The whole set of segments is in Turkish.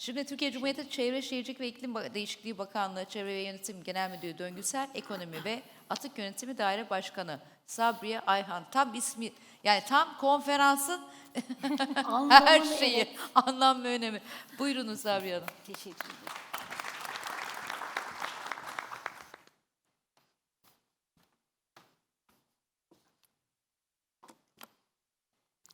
Şimdi Türkiye Cumhuriyeti Çevre Şehircilik ve İklim Değişikliği Bakanlığı Çevre ve Yönetim Genel Müdürü Döngüsel Ekonomi ve Atık Yönetimi Daire Başkanı Sabriye Ayhan. Tam ismi yani tam konferansın her Anlamını, şeyi, evet. anlam ve önemi. Buyurunuz Sabriye Hanım. Teşekkür ederim.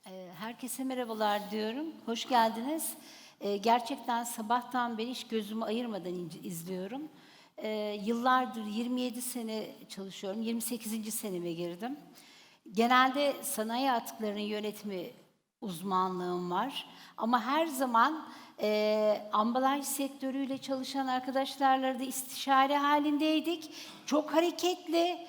Ee, Herkese merhabalar diyorum. Hoş geldiniz. Ee, Gerçekten sabahtan beri hiç gözümü ayırmadan izliyorum. Ee, Yıllardır 27 sene çalışıyorum. 28. seneme girdim. Genelde sanayi atıklarının yönetimi uzmanlığım var. Ama her zaman e, ambalaj sektörüyle çalışan arkadaşlarla da istişare halindeydik. Çok hareketli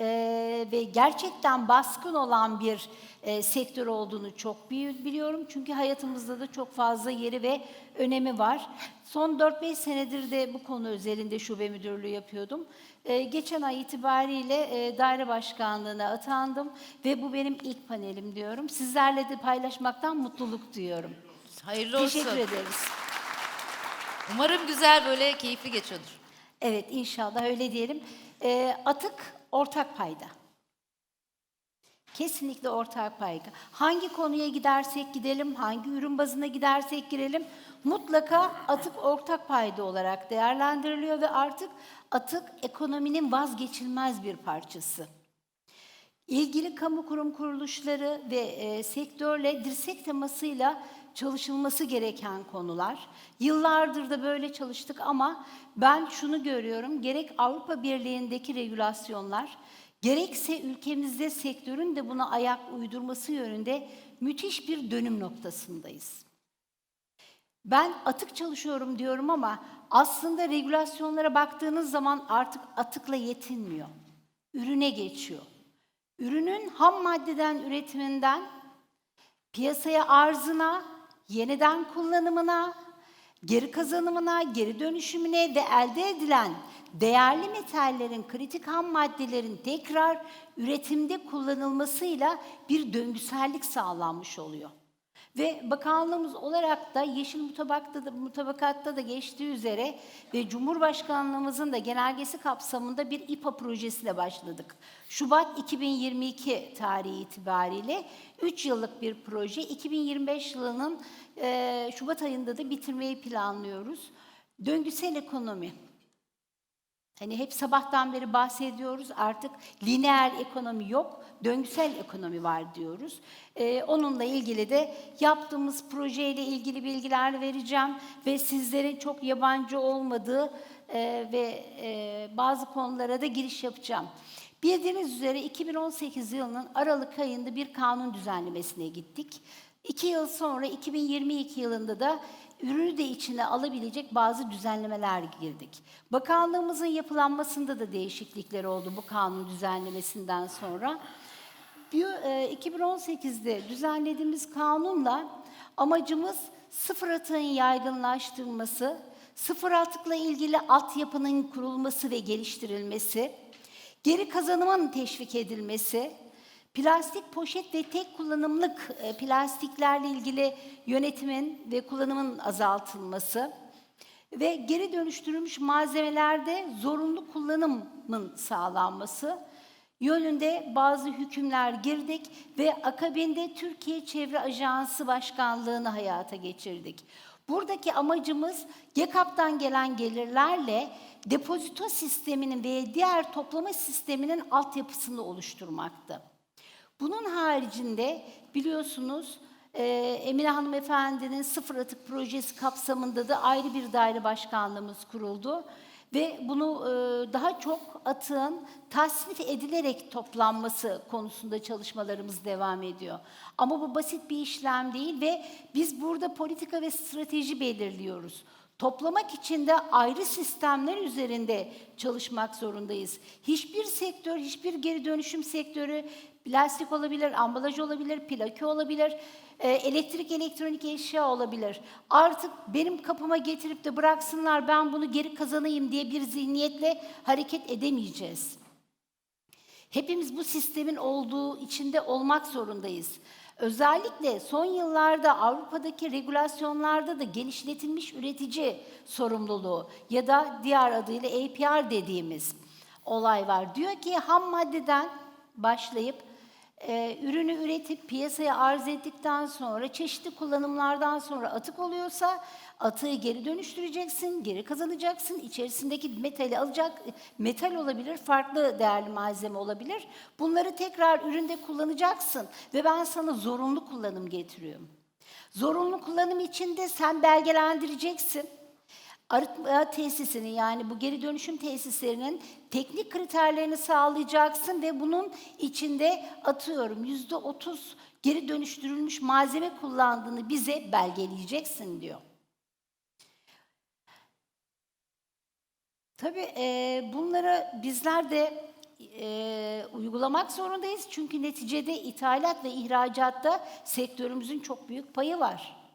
e, ve gerçekten baskın olan bir e, sektör olduğunu çok bi- biliyorum. Çünkü hayatımızda da çok fazla yeri ve önemi var. Son 4-5 senedir de bu konu üzerinde şube müdürlüğü yapıyordum. E, geçen ay itibariyle e, daire başkanlığına atandım ve bu benim ilk panelim diyorum. Sizlerle de paylaşmaktan mutluluk duyuyorum. Hayırlı olsun. Teşekkür ederiz. Umarım güzel böyle keyifli geçiyordur. Evet inşallah öyle diyelim. Ee, atık ortak payda. Kesinlikle ortak payda. Hangi konuya gidersek gidelim, hangi ürün bazına gidersek girelim mutlaka atık ortak payda olarak değerlendiriliyor ve artık atık ekonominin vazgeçilmez bir parçası. İlgili kamu kurum kuruluşları ve e, sektörle dirsek temasıyla çalışılması gereken konular. Yıllardır da böyle çalıştık ama ben şunu görüyorum. Gerek Avrupa Birliği'ndeki regülasyonlar, gerekse ülkemizde sektörün de buna ayak uydurması yönünde müthiş bir dönüm noktasındayız. Ben atık çalışıyorum diyorum ama aslında regülasyonlara baktığınız zaman artık atıkla yetinmiyor. Ürüne geçiyor. Ürünün ham maddeden üretiminden piyasaya arzına, yeniden kullanımına, geri kazanımına, geri dönüşümüne ve elde edilen değerli metallerin, kritik ham maddelerin tekrar üretimde kullanılmasıyla bir döngüsellik sağlanmış oluyor. Ve bakanlığımız olarak da Yeşil Mutabak'ta da, Mutabakat'ta da geçtiği üzere ve Cumhurbaşkanlığımızın da genelgesi kapsamında bir İPA projesiyle başladık. Şubat 2022 tarihi itibariyle 3 yıllık bir proje. 2025 yılının eee, Şubat ayında da bitirmeyi planlıyoruz. Döngüsel ekonomi. Hani hep sabahtan beri bahsediyoruz artık lineer ekonomi yok, döngüsel ekonomi var diyoruz. Ee, onunla ilgili de yaptığımız projeyle ilgili bilgiler vereceğim ve sizlerin çok yabancı olmadığı e, ve e, bazı konulara da giriş yapacağım. Bildiğiniz üzere 2018 yılının Aralık ayında bir kanun düzenlemesine gittik. İki yıl sonra 2022 yılında da ürünü de içine alabilecek bazı düzenlemeler girdik. Bakanlığımızın yapılanmasında da değişiklikler oldu bu kanun düzenlemesinden sonra. Bir, e, 2018'de düzenlediğimiz kanunla amacımız sıfır atığın yaygınlaştırılması, sıfır atıkla ilgili altyapının kurulması ve geliştirilmesi, geri kazanımın teşvik edilmesi, plastik poşet ve tek kullanımlık e, plastiklerle ilgili yönetimin ve kullanımın azaltılması ve geri dönüştürülmüş malzemelerde zorunlu kullanımın sağlanması yönünde bazı hükümler girdik ve akabinde Türkiye Çevre Ajansı Başkanlığı'nı hayata geçirdik. Buradaki amacımız GEKAP'tan gelen gelirlerle depozito sisteminin ve diğer toplama sisteminin altyapısını oluşturmaktı. Bunun haricinde biliyorsunuz e, Emine Hanımefendi'nin sıfır atık projesi kapsamında da ayrı bir daire başkanlığımız kuruldu. Ve bunu e, daha çok atığın tasnif edilerek toplanması konusunda çalışmalarımız devam ediyor. Ama bu basit bir işlem değil ve biz burada politika ve strateji belirliyoruz. Toplamak için de ayrı sistemler üzerinde çalışmak zorundayız. Hiçbir sektör, hiçbir geri dönüşüm sektörü plastik olabilir, ambalaj olabilir, plake olabilir, e, elektrik, elektronik eşya olabilir. Artık benim kapıma getirip de bıraksınlar ben bunu geri kazanayım diye bir zihniyetle hareket edemeyeceğiz. Hepimiz bu sistemin olduğu içinde olmak zorundayız. Özellikle son yıllarda Avrupa'daki regülasyonlarda da genişletilmiş üretici sorumluluğu ya da diğer adıyla APR dediğimiz olay var. Diyor ki ham maddeden başlayıp e, ürünü üretip piyasaya arz ettikten sonra çeşitli kullanımlardan sonra atık oluyorsa atığı geri dönüştüreceksin, geri kazanacaksın. İçerisindeki metali alacak, metal olabilir, farklı değerli malzeme olabilir. Bunları tekrar üründe kullanacaksın ve ben sana zorunlu kullanım getiriyorum. Zorunlu kullanım içinde sen belgelendireceksin. Arıtma tesisinin yani bu geri dönüşüm tesislerinin teknik kriterlerini sağlayacaksın ve bunun içinde atıyorum yüzde otuz geri dönüştürülmüş malzeme kullandığını bize belgeleyeceksin diyor. Tabii e, bunları bizler de e, uygulamak zorundayız. Çünkü neticede ithalat ve ihracatta sektörümüzün çok büyük payı var.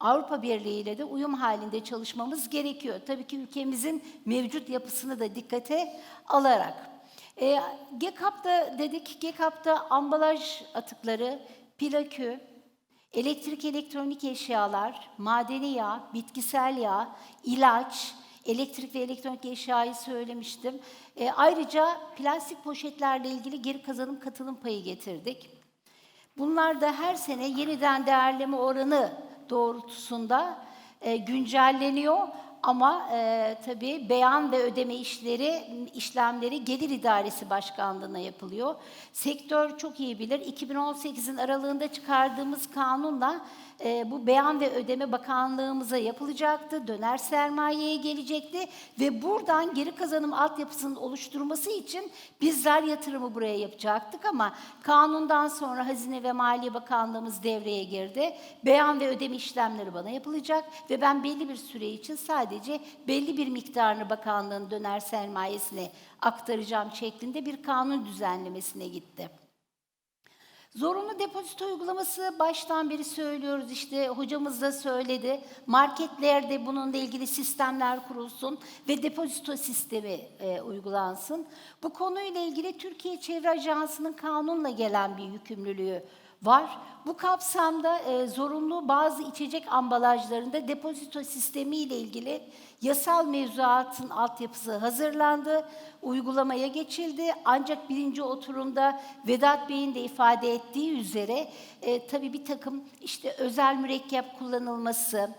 Avrupa Birliği ile de uyum halinde çalışmamız gerekiyor. Tabii ki ülkemizin mevcut yapısını da dikkate alarak. E, GECAP'ta dedik, GECAP'ta ambalaj atıkları, plakü, elektrik elektronik eşyalar, madeni yağ, bitkisel yağ, ilaç, elektrik ve elektronik eşyayı söylemiştim. E, ayrıca plastik poşetlerle ilgili geri kazanım katılım payı getirdik. Bunlar da her sene yeniden değerleme oranı doğrultusunda e, güncelleniyor ama e, tabii beyan ve ödeme işleri işlemleri Gelir İdaresi Başkanlığı'na yapılıyor. Sektör çok iyi bilir. 2018'in aralığında çıkardığımız kanunla e, bu beyan ve ödeme bakanlığımıza yapılacaktı. Döner sermayeye gelecekti ve buradan geri kazanım altyapısının oluşturması için bizler yatırımı buraya yapacaktık ama kanundan sonra Hazine ve Maliye Bakanlığımız devreye girdi. Beyan ve ödeme işlemleri bana yapılacak ve ben belli bir süre için sadece belli bir miktarını bakanlığın döner sermayesine aktaracağım şeklinde bir kanun düzenlemesine gitti. Zorunlu depozito uygulaması baştan beri söylüyoruz işte hocamız da söyledi. Marketlerde bununla ilgili sistemler kurulsun ve depozito sistemi e, uygulansın. Bu konuyla ilgili Türkiye Çevre Ajansı'nın kanunla gelen bir yükümlülüğü var. Bu kapsamda e, zorunlu bazı içecek ambalajlarında depozito sistemi ile ilgili yasal mevzuatın altyapısı hazırlandı, uygulamaya geçildi. Ancak birinci oturumda Vedat Bey'in de ifade ettiği üzere e, tabii bir takım işte özel mürekkep kullanılması,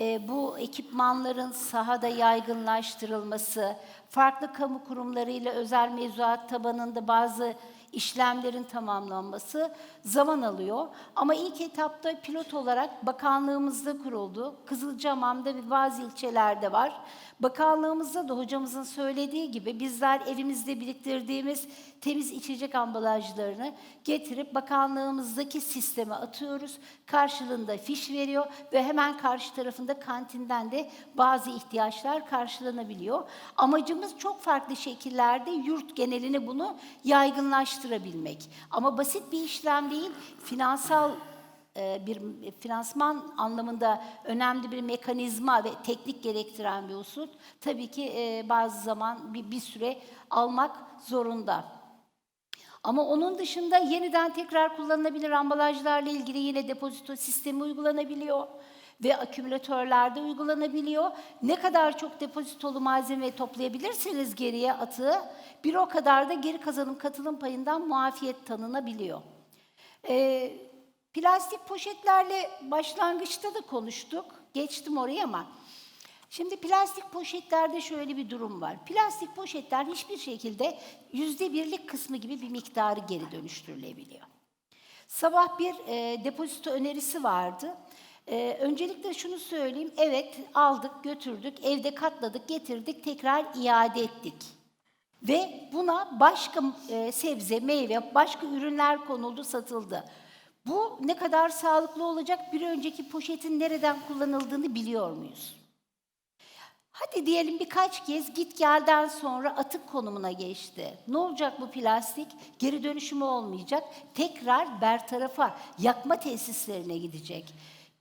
e, bu ekipmanların sahada yaygınlaştırılması, farklı kamu kurumlarıyla özel mevzuat tabanında bazı işlemlerin tamamlanması zaman alıyor. Ama ilk etapta pilot olarak bakanlığımızda kuruldu. Kızılcahamam'da ve bazı ilçelerde var. Bakanlığımızda da hocamızın söylediği gibi bizler evimizde biriktirdiğimiz temiz içecek ambalajlarını getirip bakanlığımızdaki sisteme atıyoruz. Karşılığında fiş veriyor ve hemen karşı tarafında kantinden de bazı ihtiyaçlar karşılanabiliyor. Amacımız çok farklı şekillerde yurt genelini bunu yaygınlaştırabilmek. Ama basit bir işlem değil, finansal e, bir finansman anlamında önemli bir mekanizma ve teknik gerektiren bir usul tabii ki e, bazı zaman bir, bir süre almak zorunda. Ama onun dışında yeniden tekrar kullanılabilir ambalajlarla ilgili yine depozito sistemi uygulanabiliyor ve akümülatörlerde uygulanabiliyor. Ne kadar çok depozitolu malzeme toplayabilirseniz geriye atığı bir o kadar da geri kazanım katılım payından muafiyet tanınabiliyor. Ee, plastik poşetlerle başlangıçta da konuştuk. Geçtim oraya ama Şimdi plastik poşetlerde şöyle bir durum var. Plastik poşetler hiçbir şekilde yüzde birlik kısmı gibi bir miktarı geri dönüştürülebiliyor. Sabah bir e, depozito önerisi vardı. E, öncelikle şunu söyleyeyim. Evet aldık, götürdük, evde katladık, getirdik, tekrar iade ettik. Ve buna başka e, sebze, meyve, başka ürünler konuldu, satıldı. Bu ne kadar sağlıklı olacak? Bir önceki poşetin nereden kullanıldığını biliyor muyuz? Hadi diyelim birkaç kez git gelden sonra atık konumuna geçti. Ne olacak bu plastik? Geri dönüşümü olmayacak. Tekrar bertarafa, yakma tesislerine gidecek.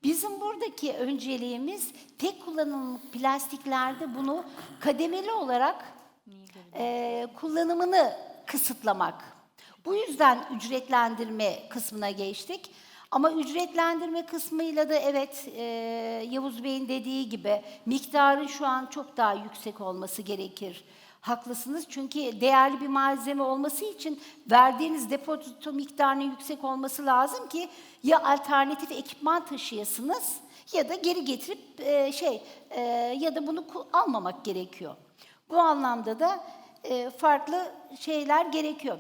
Bizim buradaki önceliğimiz tek kullanımlık plastiklerde bunu kademeli olarak e, kullanımını kısıtlamak. Bu yüzden ücretlendirme kısmına geçtik. Ama ücretlendirme kısmıyla da evet e, Yavuz Bey'in dediği gibi miktarın şu an çok daha yüksek olması gerekir. Haklısınız çünkü değerli bir malzeme olması için verdiğiniz depozito miktarının yüksek olması lazım ki ya alternatif ekipman taşıyasınız ya da geri getirip e, şey e, ya da bunu almamak gerekiyor. Bu anlamda da e, farklı şeyler gerekiyor.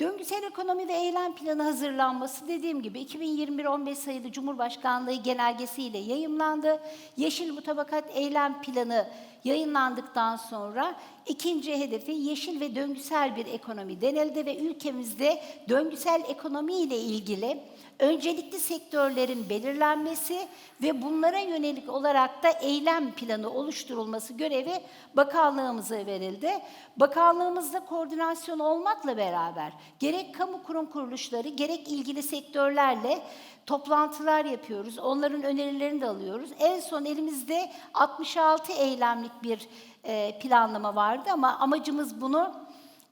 Döngüsel ekonomi ve eylem planı hazırlanması dediğim gibi 2021-15 sayılı Cumhurbaşkanlığı genelgesiyle yayımlandı. Yeşil Mutabakat Eylem Planı yayınlandıktan sonra ikinci hedefi yeşil ve döngüsel bir ekonomi denildi ve ülkemizde döngüsel ekonomi ile ilgili öncelikli sektörlerin belirlenmesi ve bunlara yönelik olarak da eylem planı oluşturulması görevi bakanlığımıza verildi. Bakanlığımızda koordinasyon olmakla beraber gerek kamu kurum kuruluşları gerek ilgili sektörlerle toplantılar yapıyoruz. Onların önerilerini de alıyoruz. En son elimizde 66 eylemlik bir e, planlama vardı ama amacımız bunu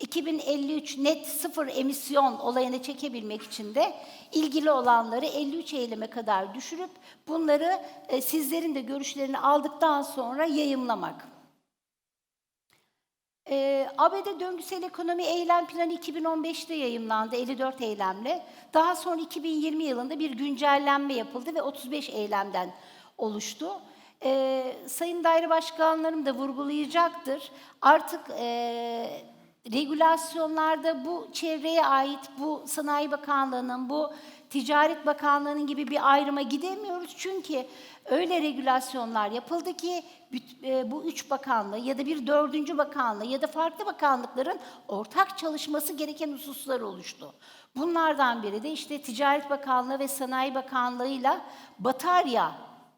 2053 net sıfır emisyon olayını çekebilmek için de ilgili olanları 53 eyleme kadar düşürüp bunları e, sizlerin de görüşlerini aldıktan sonra yayımlamak. Ee, ABD Döngüsel Ekonomi Eylem Planı 2015'te yayımlandı 54 eylemle. Daha sonra 2020 yılında bir güncellenme yapıldı ve 35 eylemden oluştu. Ee, Sayın Daire Başkanlarım da vurgulayacaktır. Artık e, regülasyonlarda bu çevreye ait, bu Sanayi Bakanlığı'nın, bu Ticaret Bakanlığı'nın gibi bir ayrıma gidemiyoruz. Çünkü öyle regülasyonlar yapıldı ki e, bu üç bakanlığı ya da bir dördüncü bakanlığı ya da farklı bakanlıkların ortak çalışması gereken hususlar oluştu. Bunlardan biri de işte Ticaret Bakanlığı ve Sanayi Bakanlığı'yla batarya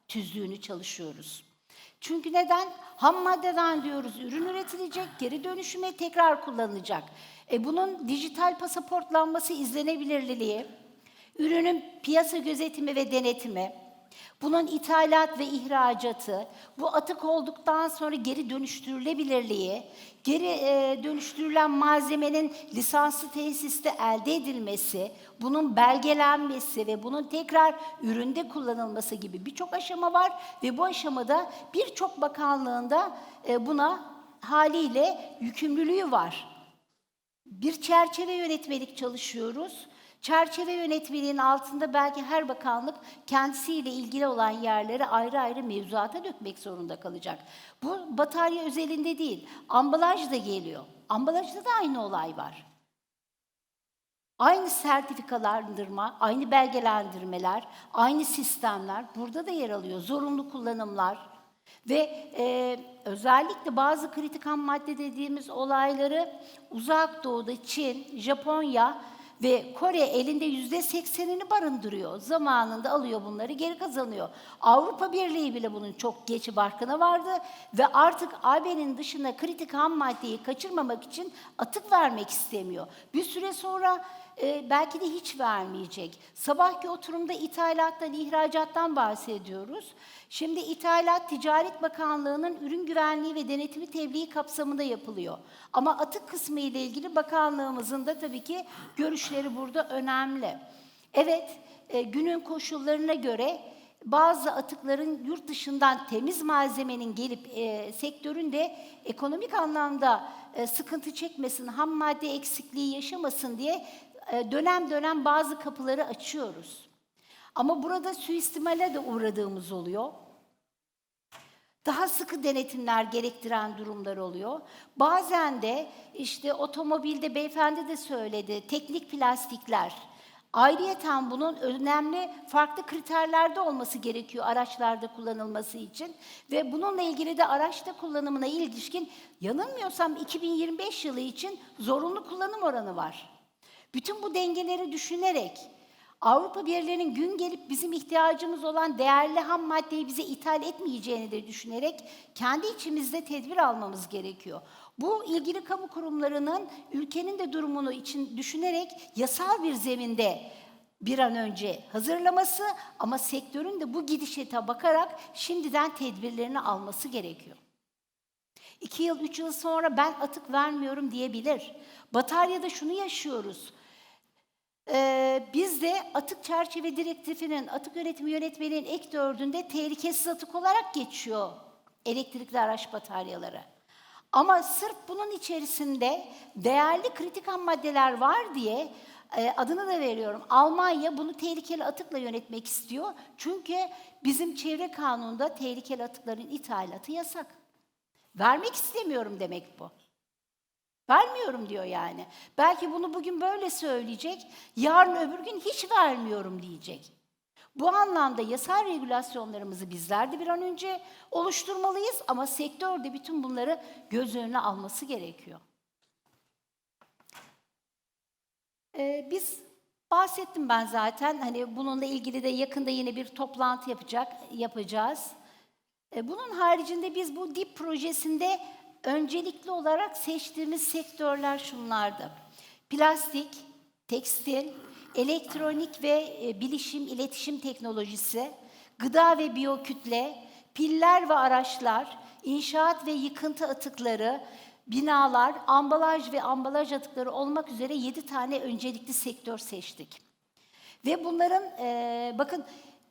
tüzüğünü çalışıyoruz. Çünkü neden? Ham maddeden diyoruz ürün üretilecek, geri dönüşüme tekrar kullanılacak. E bunun dijital pasaportlanması, izlenebilirliği, ürünün piyasa gözetimi ve denetimi, bunun ithalat ve ihracatı, bu atık olduktan sonra geri dönüştürülebilirliği, geri e, dönüştürülen malzemenin lisanslı tesiste elde edilmesi, bunun belgelenmesi ve bunun tekrar üründe kullanılması gibi birçok aşama var ve bu aşamada birçok bakanlığında e, buna haliyle yükümlülüğü var. Bir çerçeve yönetmelik çalışıyoruz. Çerçeve yönetmeliğinin altında belki her bakanlık kendisiyle ilgili olan yerlere ayrı ayrı mevzuata dökmek zorunda kalacak. Bu batarya özelinde değil, ambalaj da geliyor. Ambalajda da aynı olay var. Aynı sertifikalandırma, aynı belgelendirmeler, aynı sistemler burada da yer alıyor. Zorunlu kullanımlar ve e, özellikle bazı kritik ham madde dediğimiz olayları uzak doğuda Çin, Japonya ve Kore elinde yüzde seksenini barındırıyor. Zamanında alıyor bunları geri kazanıyor. Avrupa Birliği bile bunun çok geç farkına vardı ve artık AB'nin dışına kritik ham maddeyi kaçırmamak için atık vermek istemiyor. Bir süre sonra e, belki de hiç vermeyecek. Sabahki oturumda ithalattan, ihracattan bahsediyoruz. Şimdi ithalat Ticaret Bakanlığı'nın ürün güvenliği ve denetimi tebliği kapsamında yapılıyor. Ama atık kısmı ile ilgili bakanlığımızın da tabii ki görüşleri burada önemli. Evet, e, günün koşullarına göre bazı atıkların yurt dışından temiz malzemenin gelip e, sektörün de ekonomik anlamda e, sıkıntı çekmesin, ham madde eksikliği yaşamasın diye dönem dönem bazı kapıları açıyoruz. Ama burada suistimale de uğradığımız oluyor. Daha sıkı denetimler gerektiren durumlar oluyor. Bazen de işte otomobilde beyefendi de söyledi, teknik plastikler. Ayrıyeten bunun önemli farklı kriterlerde olması gerekiyor araçlarda kullanılması için. Ve bununla ilgili de araçta kullanımına ilişkin yanılmıyorsam 2025 yılı için zorunlu kullanım oranı var. Bütün bu dengeleri düşünerek Avrupa Birliği'nin gün gelip bizim ihtiyacımız olan değerli ham maddeyi bize ithal etmeyeceğini de düşünerek kendi içimizde tedbir almamız gerekiyor. Bu ilgili kamu kurumlarının ülkenin de durumunu için düşünerek yasal bir zeminde bir an önce hazırlaması ama sektörün de bu gidişete bakarak şimdiden tedbirlerini alması gerekiyor. İki yıl, üç yıl sonra ben atık vermiyorum diyebilir. Batarya'da şunu yaşıyoruz. Ee, biz de atık çerçeve direktifinin, atık yönetimi yönetmeliğin ek dördünde tehlikesiz atık olarak geçiyor elektrikli araç bataryaları. Ama sırf bunun içerisinde değerli kritik ham maddeler var diye e, adını da veriyorum. Almanya bunu tehlikeli atıkla yönetmek istiyor. Çünkü bizim çevre kanununda tehlikeli atıkların ithalatı yasak. Vermek istemiyorum demek bu. Vermiyorum diyor yani. Belki bunu bugün böyle söyleyecek, yarın öbür gün hiç vermiyorum diyecek. Bu anlamda yasal regülasyonlarımızı bizler de bir an önce oluşturmalıyız ama sektör de bütün bunları göz önüne alması gerekiyor. Ee, biz bahsettim ben zaten hani bununla ilgili de yakında yine bir toplantı yapacak yapacağız. E, Bunun haricinde biz bu DİP projesinde öncelikli olarak seçtiğimiz sektörler şunlardı. Plastik, tekstil, elektronik ve e, bilişim, iletişim teknolojisi, gıda ve biyokütle, piller ve araçlar, inşaat ve yıkıntı atıkları, binalar, ambalaj ve ambalaj atıkları olmak üzere 7 tane öncelikli sektör seçtik. Ve bunların e, bakın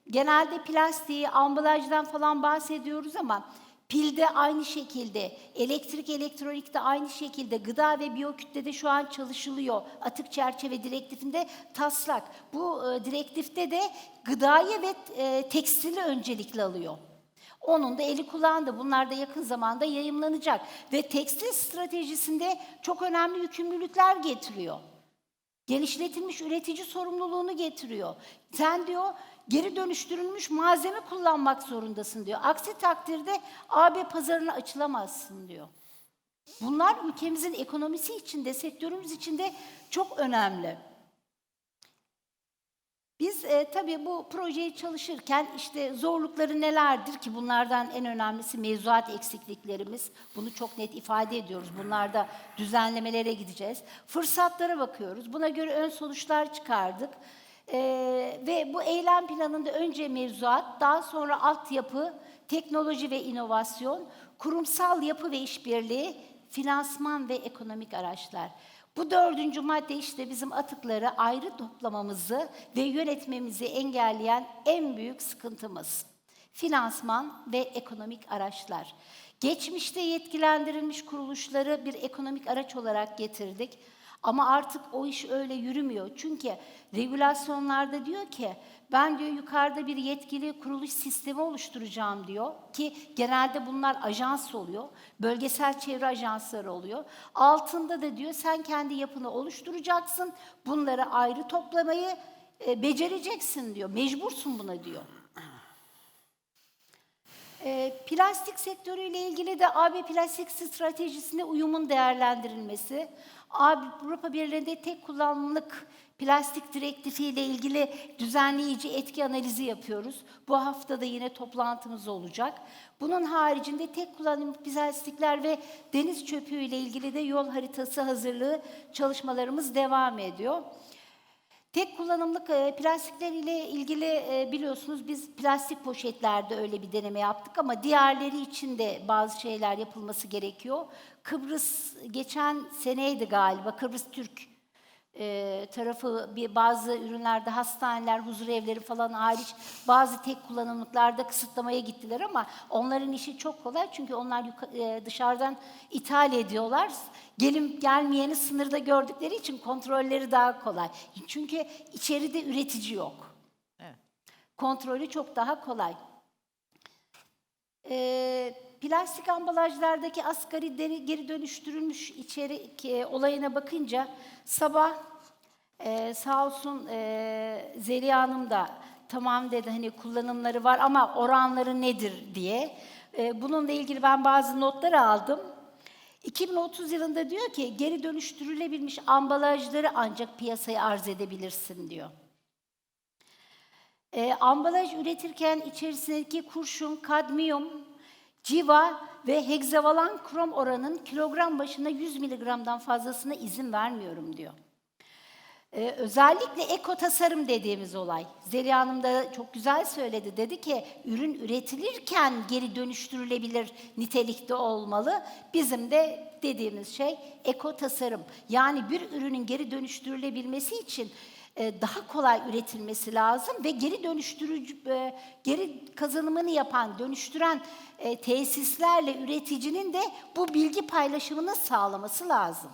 genelde plastiği, ambalajdan falan bahsediyoruz ama pilde aynı şekilde, elektrik elektronikte aynı şekilde, gıda ve biyokütlede şu an çalışılıyor. Atık çerçeve direktifinde taslak. Bu e, direktifte de gıdayı ve e, tekstili öncelikli alıyor. Onun da eli kulağında. Bunlar da yakın zamanda yayımlanacak. Ve tekstil stratejisinde çok önemli yükümlülükler getiriyor. Genişletilmiş üretici sorumluluğunu getiriyor. Sen diyor geri dönüştürülmüş malzeme kullanmak zorundasın diyor. Aksi takdirde AB pazarına açılamazsın diyor. Bunlar ülkemizin ekonomisi içinde, sektörümüz içinde çok önemli. Biz e, tabii bu projeyi çalışırken işte zorlukları nelerdir ki bunlardan en önemlisi mevzuat eksikliklerimiz. Bunu çok net ifade ediyoruz. Bunlarda düzenlemelere gideceğiz. Fırsatlara bakıyoruz. Buna göre ön sonuçlar çıkardık. E, ve bu eylem planında önce mevzuat, daha sonra altyapı, teknoloji ve inovasyon, kurumsal yapı ve işbirliği, finansman ve ekonomik araçlar. Bu dördüncü madde işte bizim atıkları ayrı toplamamızı ve yönetmemizi engelleyen en büyük sıkıntımız. Finansman ve ekonomik araçlar. Geçmişte yetkilendirilmiş kuruluşları bir ekonomik araç olarak getirdik. Ama artık o iş öyle yürümüyor. Çünkü regülasyonlarda diyor ki ben diyor yukarıda bir yetkili kuruluş sistemi oluşturacağım diyor ki genelde bunlar ajans oluyor. Bölgesel çevre ajansları oluyor. Altında da diyor sen kendi yapını oluşturacaksın. Bunları ayrı toplamayı e, becereceksin diyor. Mecbursun buna diyor. E, plastik sektörüyle ilgili de AB plastik stratejisine uyumun değerlendirilmesi, Avrupa Birliği'nde tek kullanımlık plastik direktifi ile ilgili düzenleyici etki analizi yapıyoruz. Bu hafta da yine toplantımız olacak. Bunun haricinde tek kullanımlık plastikler ve deniz çöpü ile ilgili de yol haritası hazırlığı çalışmalarımız devam ediyor. Tek kullanımlık e, plastikler ile ilgili e, biliyorsunuz biz plastik poşetlerde öyle bir deneme yaptık ama diğerleri için de bazı şeyler yapılması gerekiyor. Kıbrıs geçen seneydi galiba Kıbrıs Türk e, tarafı bir bazı ürünlerde hastaneler, huzur evleri falan hariç bazı tek kullanımlıklarda kısıtlamaya gittiler ama onların işi çok kolay çünkü onlar e, dışarıdan ithal ediyorlar. Gelin gelmeyeni sınırda gördükleri için kontrolleri daha kolay. Çünkü içeride üretici yok. Evet. Kontrolü çok daha kolay. Ee, plastik ambalajlardaki asgari deri- geri dönüştürülmüş içerik e, olayına bakınca sabah e, sağ olsun e, Zeliha Hanım da tamam dedi hani kullanımları var ama oranları nedir diye. E, bununla ilgili ben bazı notlar aldım. 2030 yılında diyor ki geri dönüştürülebilmiş ambalajları ancak piyasaya arz edebilirsin diyor. E, ambalaj üretirken içerisindeki kurşun, kadmiyum, civa ve hegzavalan krom oranın kilogram başına 100 miligramdan fazlasına izin vermiyorum diyor. Ee, özellikle eko tasarım dediğimiz olay. Zeliha Hanım da çok güzel söyledi. Dedi ki ürün üretilirken geri dönüştürülebilir nitelikte olmalı. Bizim de dediğimiz şey eko tasarım. Yani bir ürünün geri dönüştürülebilmesi için daha kolay üretilmesi lazım ve geri dönüştürücü, e, geri kazanımını yapan, dönüştüren e, tesislerle üreticinin de bu bilgi paylaşımını sağlaması lazım.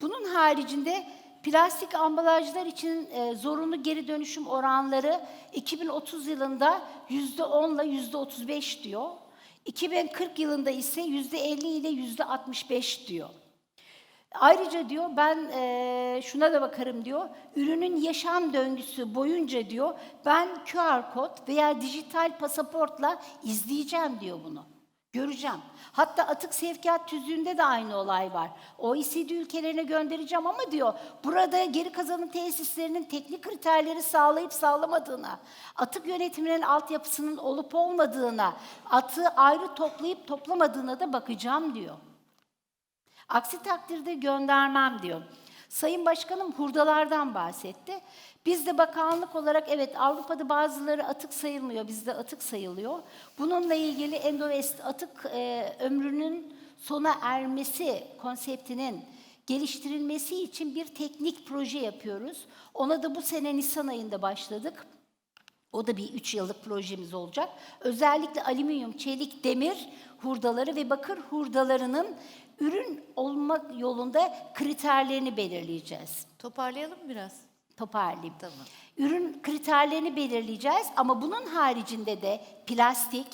Bunun haricinde plastik ambalajlar için e, zorunlu geri dönüşüm oranları 2030 yılında %10 ile %35 diyor. 2040 yılında ise %50 ile %65 diyor. Ayrıca diyor ben e, şuna da bakarım diyor. Ürünün yaşam döngüsü boyunca diyor ben QR kod veya dijital pasaportla izleyeceğim diyor bunu. Göreceğim. Hatta atık sevkiyat tüzüğünde de aynı olay var. OECD ülkelerine göndereceğim ama diyor burada geri kazanım tesislerinin teknik kriterleri sağlayıp sağlamadığına, atık yönetiminin altyapısının olup olmadığına, atığı ayrı toplayıp toplamadığına da bakacağım diyor. Aksi takdirde göndermem diyor. Sayın Başkanım hurdalardan bahsetti. Biz de bakanlık olarak evet Avrupa'da bazıları atık sayılmıyor, bizde atık sayılıyor. Bununla ilgili Endovest atık e, ömrünün sona ermesi konseptinin geliştirilmesi için bir teknik proje yapıyoruz. Ona da bu sene Nisan ayında başladık. O da bir üç yıllık projemiz olacak. Özellikle alüminyum, çelik, demir hurdaları ve bakır hurdalarının ürün olmak yolunda kriterlerini belirleyeceğiz. Toparlayalım biraz. Toparlayayım. Tamam. Ürün kriterlerini belirleyeceğiz ama bunun haricinde de plastik,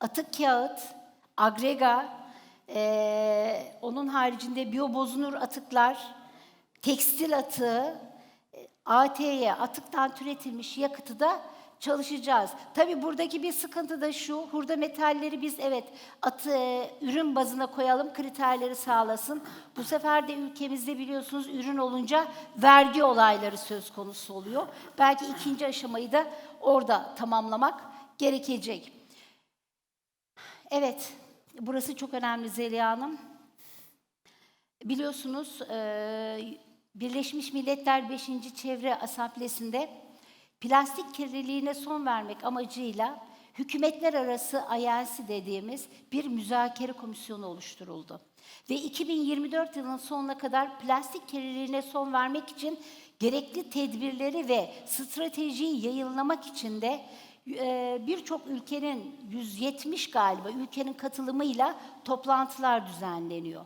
atık kağıt, agrega, eee, onun haricinde biyobozunur atıklar, tekstil atığı, AT'ye, atıktan türetilmiş yakıtı da çalışacağız. Tabii buradaki bir sıkıntı da şu, hurda metalleri biz evet atı, e, ürün bazına koyalım, kriterleri sağlasın. Bu sefer de ülkemizde biliyorsunuz ürün olunca vergi olayları söz konusu oluyor. Belki ikinci aşamayı da orada tamamlamak gerekecek. Evet, burası çok önemli Zeliha Hanım. Biliyorsunuz eee, Birleşmiş Milletler 5. Çevre Asamblesi'nde plastik kirliliğine son vermek amacıyla hükümetler arası ILC dediğimiz bir müzakere komisyonu oluşturuldu. Ve 2024 yılının sonuna kadar plastik kirliliğine son vermek için gerekli tedbirleri ve stratejiyi yayınlamak için de e, birçok ülkenin 170 galiba ülkenin katılımıyla toplantılar düzenleniyor.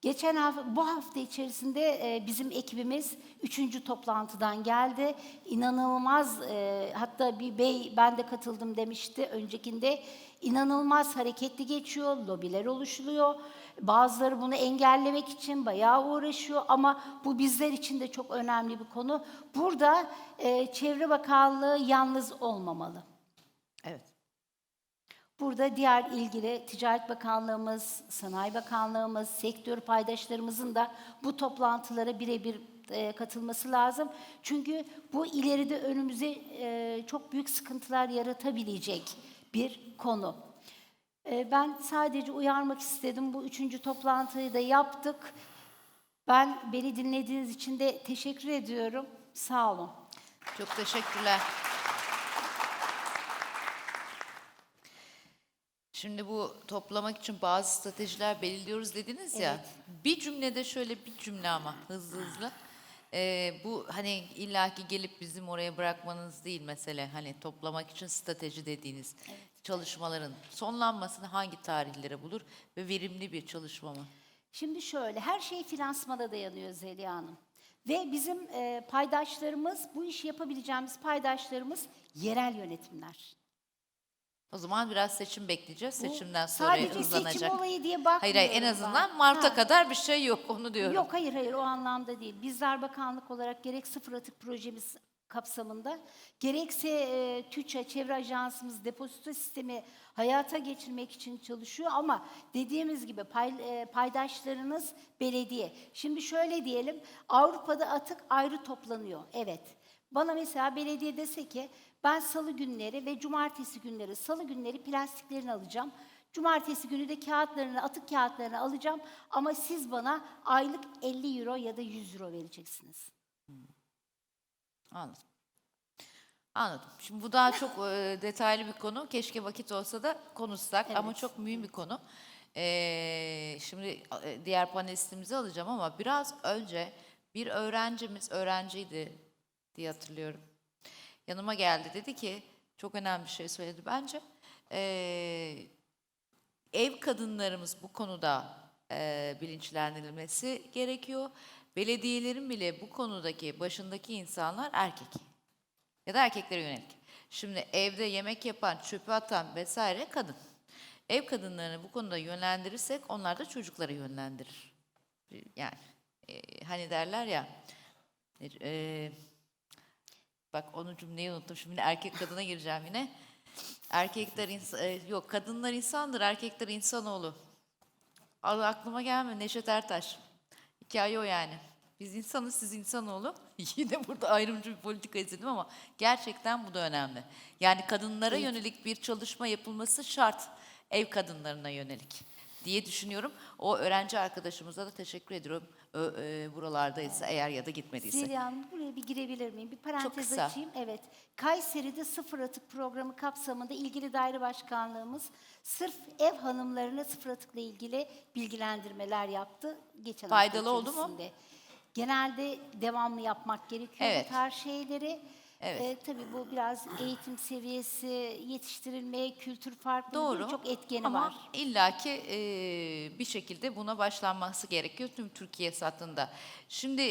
Geçen hafta, bu hafta içerisinde e, bizim ekibimiz üçüncü toplantıdan geldi. İnanılmaz, e, hatta bir bey ben de katıldım demişti öncekinde. İnanılmaz hareketli geçiyor, lobiler oluşuluyor. Bazıları bunu engellemek için bayağı uğraşıyor ama bu bizler için de çok önemli bir konu. Burada e, Çevre Bakanlığı yalnız olmamalı. Burada diğer ilgili Ticaret Bakanlığımız, Sanayi Bakanlığımız, sektör paydaşlarımızın da bu toplantılara birebir e, katılması lazım. Çünkü bu ileride önümüze e, çok büyük sıkıntılar yaratabilecek bir konu. E, ben sadece uyarmak istedim. Bu üçüncü toplantıyı da yaptık. Ben beni dinlediğiniz için de teşekkür ediyorum. Sağ olun. Çok teşekkürler. Şimdi bu toplamak için bazı stratejiler belirliyoruz dediniz ya. Evet. Bir cümlede şöyle bir cümle ama hızlı hızlı. Ee, bu hani illaki gelip bizim oraya bırakmanız değil mesele. Hani toplamak için strateji dediğiniz çalışmaların sonlanmasını hangi tarihlere bulur ve verimli bir çalışma mı? Şimdi şöyle, her şey finansmana dayanıyor Zeliha Hanım. Ve bizim e, paydaşlarımız, bu işi yapabileceğimiz paydaşlarımız yerel yönetimler. O zaman biraz seçim bekleyeceğiz. Seçimden sonra sadece hızlanacak. seçim olayı diye bakmıyorum Hayır hayır en ben. azından Mart'a Ha. kadar bir şey yok onu diyorum. Yok hayır hayır o anlamda değil. Bizler bakanlık olarak gerek sıfır atık projemiz kapsamında gerekse e, TÜÇA Çevre Ajansımız depozito sistemi hayata geçirmek için çalışıyor ama dediğimiz gibi pay, e, paydaşlarınız belediye. Şimdi şöyle diyelim Avrupa'da atık ayrı toplanıyor. Evet. Bana mesela belediye dese ki ben salı günleri ve cumartesi günleri salı günleri plastiklerini alacağım. Cumartesi günü de kağıtlarını, atık kağıtlarını alacağım ama siz bana aylık 50 euro ya da 100 euro vereceksiniz. Anladım. Anladım. Şimdi bu daha çok e, detaylı bir konu. Keşke vakit olsa da konuşsak ama Evet, çok mühim bir konu. Ee, şimdi e, diğer panelistimizi alacağım ama biraz önce Bir öğrencimiz öğrenciydi diye hatırlıyorum. Yanıma geldi dedi ki çok önemli bir şey söyledi bence. Ee, ev kadınlarımız bu konuda e, bilinçlendirilmesi gerekiyor. Belediyelerin bile bu konudaki başındaki insanlar erkek ya da erkeklere yönelik. Şimdi evde yemek yapan, çöpü atan vesaire kadın. Ev kadınlarını bu konuda yönlendirirsek onlar da çocukları yönlendirir. Yani e, hani derler ya e, bak onun cümleyi unuttum şimdi erkek kadına gireceğim yine. Erkekler ins- e, yok kadınlar insandır, erkekler insanoğlu. Adı aklıma gelmedi Neşet Ertaş. Hikaye o yani. Biz insanız, siz insanoğlu. Yine burada ayrımcı bir politika izledim ama gerçekten bu da önemli. Yani kadınlara yönelik bir çalışma yapılması şart. Ev kadınlarına yönelik diye düşünüyorum. O öğrenci arkadaşımıza da teşekkür ediyorum. Ö, e, buralardaysa eğer ya da gitmediyse. Zeliha Hanım buraya bir girebilir miyim? Bir parantez kısa. açayım. Evet. Kayseri'de sıfır atık programı kapsamında ilgili daire başkanlığımız sırf ev hanımlarına sıfır atıkla ilgili bilgilendirmeler yaptı. Geçen hafta Faydalı oldu mu? içerisinde. Genelde devamlı yapmak gerekiyor Evet. bu tarz şeyleri. Evet. Ee, tabii bu biraz eğitim seviyesi, yetiştirilme, kültür farklılığı Doğru. birçok etkeni Ama var. illaki e, bir şekilde buna başlanması gerekiyor tüm Türkiye satında. Şimdi